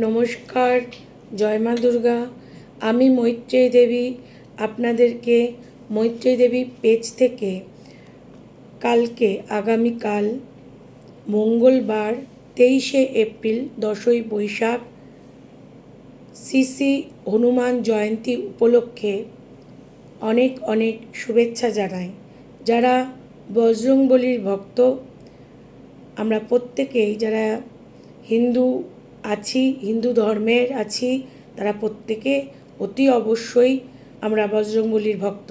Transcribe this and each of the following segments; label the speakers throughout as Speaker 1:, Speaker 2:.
Speaker 1: নমস্কার, জয় মা দুর্গা। আমি মৈত্রেয়ী দেবী, আপনাদেরকে মৈত্রেয়ী দেবী পেজ থেকে কালকে, আগামীকাল মঙ্গলবার, তেইশে এপ্রিল, দশই বৈশাখ, শ্রী হনুমান জয়ন্তী উপলক্ষে অনেক অনেক শুভেচ্ছা জানাই। যারা বজরংবলীর ভক্ত, আমরা প্রত্যেকেই যারা হিন্দু আছি, হিন্দু ধর্মের আছি, তারা প্রত্যেকে অতি অবশ্যই আমরা বজরংবলীর ভক্ত।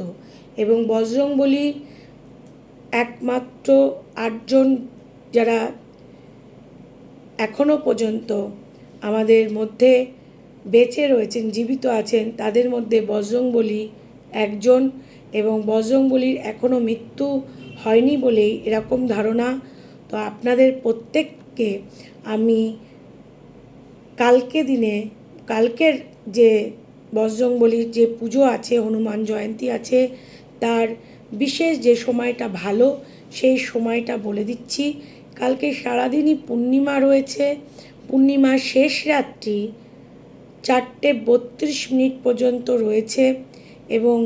Speaker 1: এবং বজরংবলী একমাত্র আটজন যারা এখনও পর্যন্ত আমাদের মধ্যে বেঁচে রয়েছেন, জীবিত আছেন, তাদের মধ্যে বজরংবলী একজন এবং বজরংবলীর এখনও মৃত্যু হয়নি বলেই এরকম ধারণা। তো আপনাদের প্রত্যেককে আমি কালকে দিনে, কালকের যে বজরংবলীর যে পুজো আছে, হনুমান জয়ন্তী আছে, তার বিশেষ যে সময়টা ভালো, সেই সময়টা বলে দিচ্ছি। কালকে সারাদিনই পূর্ণিমা রয়েছে। পূর্ণিমার শেষ রাত্রি চারটে বত্রিশ মিনিট পর্যন্ত রয়েছে এবং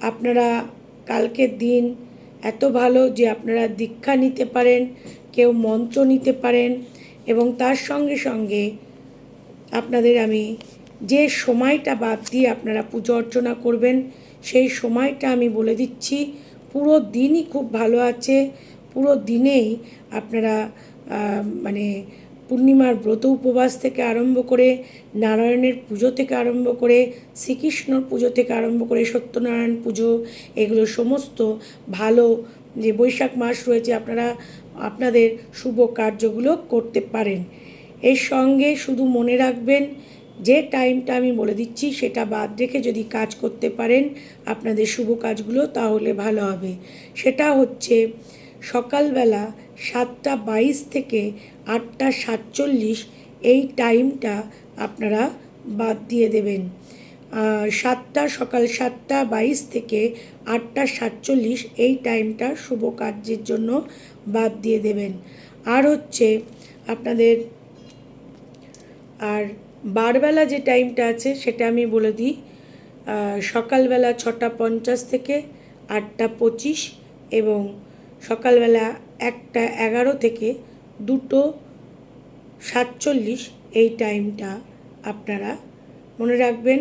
Speaker 1: আপনারা কালকের দিন এত ভালো যে আপনারা দীক্ষা নিতে পারেন, কেউ মন্ত্র নিতে পারেন এবং তার সঙ্গে সঙ্গে আপনাদের আমি যে সময়টা বাদ দিয়ে আপনারা পুজো অর্চনা করবেন, সেই সময়টা আমি বলে দিচ্ছি, পুরো দিনই খুব ভালো আছে। পুরো দিনেই আপনারা মানে পূর্ণিমার ব্রত উপবাস থেকে আরম্ভ করে, নারায়ণের পুজো থেকে আরম্ভ করে, শ্রীকৃষ্ণর পুজো থেকে আরম্ভ করে, সত্যনারায়ণ পুজো, এগুলো সমস্ত ভালো যে বৈশাখ মাস রয়েছে, আপনারা, আপনাদের শুভ কার্যগুলো করতে পারেন। এর সঙ্গে শুধু মনে রাখবেন, যে টাইমটা আমি বলে দিচ্ছি সেটা বাদ রেখে যদি কাজ করতে পারেন আপনাদের শুভ কাজগুলো তাহলে ভালো হবে। সেটা হচ্ছে সকালবেলা সাতটা বাইশ থেকে আটটা সাতচল্লিশ এই টাইমটা আপনারা বাদ দিয়ে দেবেন। সাতটা, সকাল সাতটা বাইশ থেকে আটটা সাতচল্লিশ এই টাইমটা শুভ কার্যের জন্য বাদ দিয়ে দেবেন। আর হচ্ছে আপনাদের আর বারবেলা যে টাইমটা আছে, সেটা আমি বলে দিই সকালবেলা ছটা পঞ্চাশ থেকে আটটা পঁচিশ এবং সকালবেলা একটা এগারো থেকে দুটো সাতচল্লিশ এই টাইমটা আপনারা মনে রাখবেন।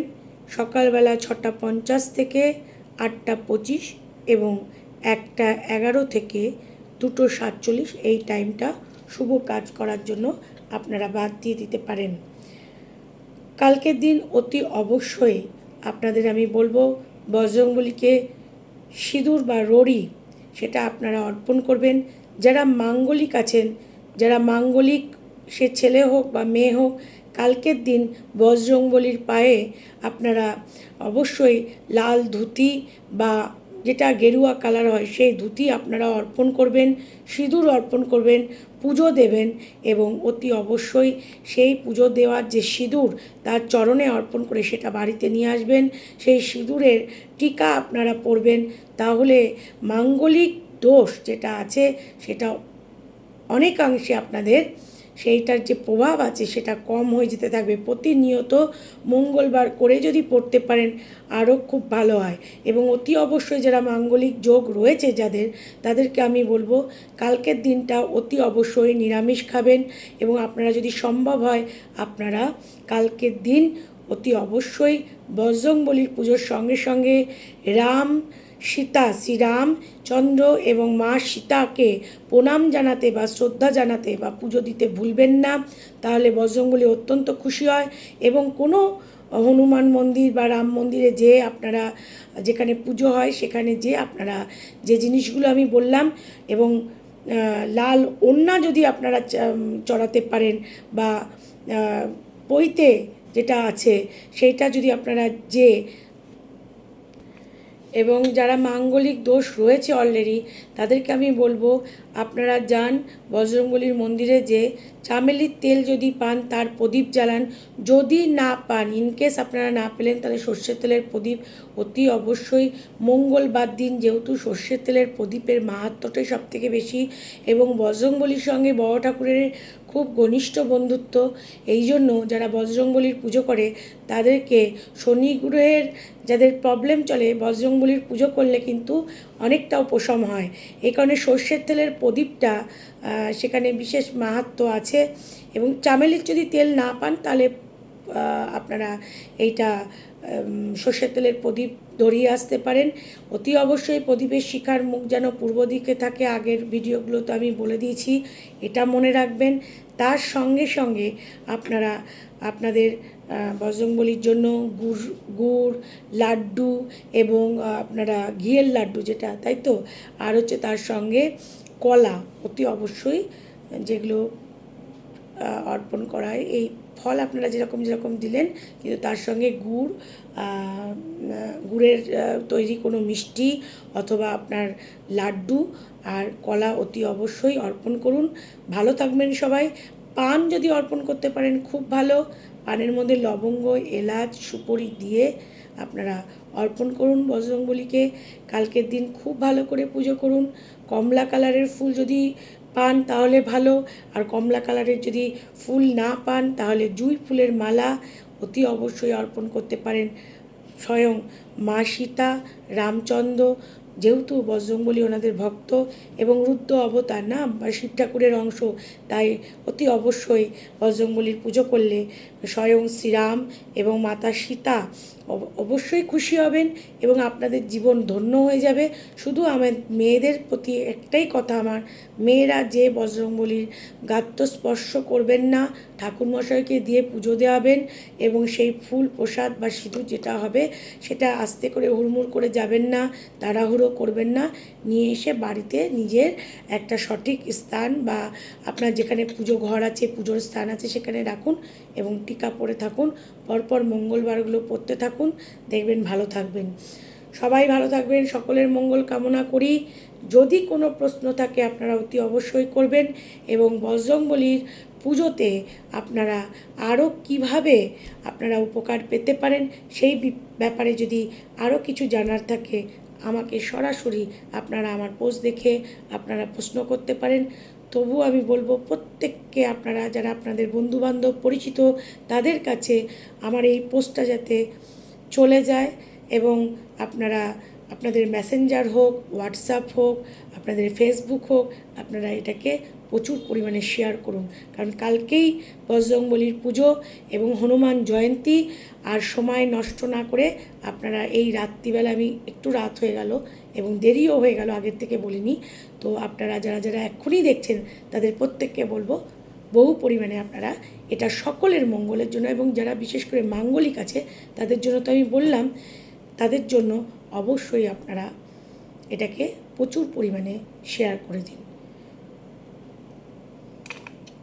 Speaker 1: সকালবেলা ছটা পঞ্চাশ থেকে আটটা পঁচিশ এবং একটা এগারো থেকে দুটো সাতচল্লিশ এই টাইমটা শুভ কাজ করার জন্য আপনারা বাদ দিয়ে দিতে পারেন। কালকের দিন অতি অবশ্যই আপনাদের আমি বলব বজরংবলীকে সিঁদুর বা রড়ি সেটা আপনারা অর্পণ করবেন। যারা মাঙ্গলিক আছেন, যারা মাঙ্গলিক সে ছেলে হোক বা মেয়ে হোক, কালকের দিন বজরংবলীর পায়ে আপনারা অবশ্যই লাল ধুতি বা যেটা গেরুয়া কালার হয়, সেই ধুতি আপনারা অর্পণ করবেন, সিঁদুর অর্পণ করবেন, পুজো দেবেন এবং অতি অবশ্যই সেই পুজো দেওয়ার যে সিঁদুর, তার চরণে অর্পণ করে সেটা বাড়িতে নিয়ে আসবেন। সেই সিঁদুরের টিকা আপনারা পরবেন। তাহলে মাঙ্গলিক দোষ যেটা আছে, সেটা অনেকাংশে আপনাদের সেইটার যে প্রভাব আছে সেটা কম হয়ে যেতে থাকবে। প্রতিনিয়ত মঙ্গলবার করে যদি পড়তে পারেন, আরও খুব ভালো হয়। এবং অতি অবশ্যই যারা মাঙ্গলিক যোগ রয়েছে যাদের, তাদেরকে আমি বলব কালকের দিনটা অতি অবশ্যই নিরামিষ খাবেন এবং আপনারা যদি সম্ভব হয়, আপনারা কালকের দিন অতি অবশ্যই বজরংবলীর পুজোর সঙ্গে সঙ্গে রাম সীতা শ্রীরামচন্দ্র এবং মা সীতাকে প্রণাম জানাতে বা শ্রদ্ধা জানাতে বা পুজো দিতে ভুলবেন না। তাহলে বজরংবলী অত্যন্ত খুশি হয় এবং কোনো হনুমান মন্দির বা রাম মন্দিরে যে আপনারা, যেখানে পুজো হয় সেখানে যে আপনারা যে জিনিসগুলো আমি বললাম এবং লাল ওন্না যদি আপনারা চড়াতে পারেন বা পইতে যেটা আছে, সেইটা যদি আপনারা যে এবং যারা মাঙ্গলিক দোষ রয়েছে অলরেডি তাদেরকে আমি বলব, আপনারা যান বজরংবলীর মন্দিরে যে চামেলির তেল যদি পান, তার প্রদীপ জ্বালান। যদি না পান ইনকেস আপনারা না পেলেন, তাহলে সর্ষের তেলের প্রদীপ অতি অবশ্যই মঙ্গলবার দিন, যেহেতু সর্ষের তেলের প্রদীপের মাহাত্ম্যটাই সব থেকে বেশি। এবং বজরংবলীর সঙ্গে বড় ঠাকুরের খুব ঘনিষ্ঠ বন্ধুত্ব। এই জন্য যারা বজরংবলির পুজো করে, তাদেরকে শনি গ্রহের যাদের প্রবলেম চলে, বজরংবলির পুজো করলে কিন্তু অনেকটা উপশম হয়। এই কারণে সর্ষের তেলের প্রদীপটা সেখানে বিশেষ মাহাত্ম্য আছে এবং চামেলির যদি তেল না পান, তাহলে আপনারা এইটা সর্ষের তেলের প্রদীপ ধরিয়ে আসতে পারেন। অতি অবশ্যই প্রদীপের শিখার মুখ যেন পূর্ব দিকে থাকে। আগের ভিডিওগুলো তো আমি বলে দিয়েছি, এটা মনে রাখবেন। তার সঙ্গে সঙ্গে আপনারা, আপনাদের বজরংবলির জন্য গুড় গুড়, লাড্ডু এবং আপনারা ঘিয়ের লাড্ডু যেটা, তাই তো? আর হচ্ছে তার সঙ্গে কলা, অতি অবশ্যই যেগুলো অর্পণ করা হয়, এই ফল আপনারা যেরকম যেরকম দিলেন, কিন্তু তার সঙ্গে গুড় গুড়ের তৈরি কোনো মিষ্টি অথবা আপনার লাড্ডু আর কলা অতি অবশ্যই অর্পণ করুন। ভালো থাকবেন সবাই। পান যদি অর্পণ করতে পারেন খুব ভালো। পানের মধ্যে লবঙ্গ, এলাচ, সুপরি দিয়ে আপনারা অর্পণ করুন বজরংবলীকে। কালকের দিন খুব ভালো করে পুজো করুন। কমলা কালারের ফুল যদি পান তাহলে ভালো। আর কমলা কালারের যদি ফুল না পান তাহলে জুঁই ফুলের মালা অতি অবশ্যই অর্পণ করতে পারেন। স্বয়ং মা সীতা, রামচন্দ্র, যেহেতু বজরংবলী ওনাদের ভক্ত এবং রুদ্র অবতার না, বা শিব ঠাকুরের অংশ, তাই অতি অবশ্যই বজরংবলীর পুজো করলে স্বয়ং শ্রীরাম এবং মাতা সীতা অবশ্যই খুশি হবেন এবং আপনাদের জীবন ধন্য হয়ে যাবে। শুধু আমার মেয়েদের প্রতি একটাই কথা আমার, মেয়েরা যে বজরংবলীর গাত্র স্পর্শ করবেন না, ঠাকুরমশাইকে দিয়ে পুজো দেওয়াবেন এবং সেই ফুল, প্রসাদ বা সিঁদুর যেটা হবে সেটা আস্তে করে হুড়মুড় করে যাবেন না, তাড়াহুড়ো করবেন না, নিয়ে এসে বাড়িতে নিজের একটা সঠিক স্থান বা আপনার যেখানে পুজো ঘর আছে, পুজোর স্থান আছে সেখানে রাখুন এবং টিকা পরে থাকুন। পরপর মঙ্গলবারগুলো পড়তে থাকুন, দেখবেন ভালো থাকবেন। সবাই ভালো থাকবেন, সকলের মঙ্গল কামনা করি। যদি কোনো প্রশ্ন থাকে আপনারা অতি অবশ্যই করবেন এবং বজরংবলির পুজোতে আপনারা আরও কীভাবে আপনারা উপকার পেতে পারেন সেই ব্যাপারে যদি আরও কিছু জানার থাকে আমাকে সরাসরি আপনারা আমার পোস্ট দেখে আপনারা প্রশ্ন করতে পারেন। তবু আমি বলব প্রত্যেককে আপনারা যারা আপনাদের বন্ধুবান্ধব, পরিচিত, তাদের কাছে আমার এই পোস্টটা যাতে চলে যায় এবং আপনারা, আপনাদের মেসেঞ্জার হোক, হোয়াটসঅ্যাপ হোক, আপনাদের ফেসবুক হোক, আপনারা এটাকে প্রচুর পরিমাণে শেয়ার করুন। কারণ কালকেই বজরংবলির পুজো এবং হনুমান জয়ন্তী আর সময় নষ্ট না করে আপনারা এই রাত্রিবেলা আমি একটু রাত হয়ে গেল এবং দেরিও হয়ে গেল আগের থেকে বলিনি। তো আপনারা যারা যারা এক্ষুনি দেখছেন, তাদের প্রত্যেককে বলব, বহু পরিমাণে আপনারা এটা সকলের মঙ্গলের জন্য এবং যারা বিশেষ করে মাঙ্গলিক আছে, তাদের জন্য তো আমি বললাম, তাদের জন্য অবশ্যই আপনারা এটাকে প্রচুর পরিমাণে শেয়ার করে দিন।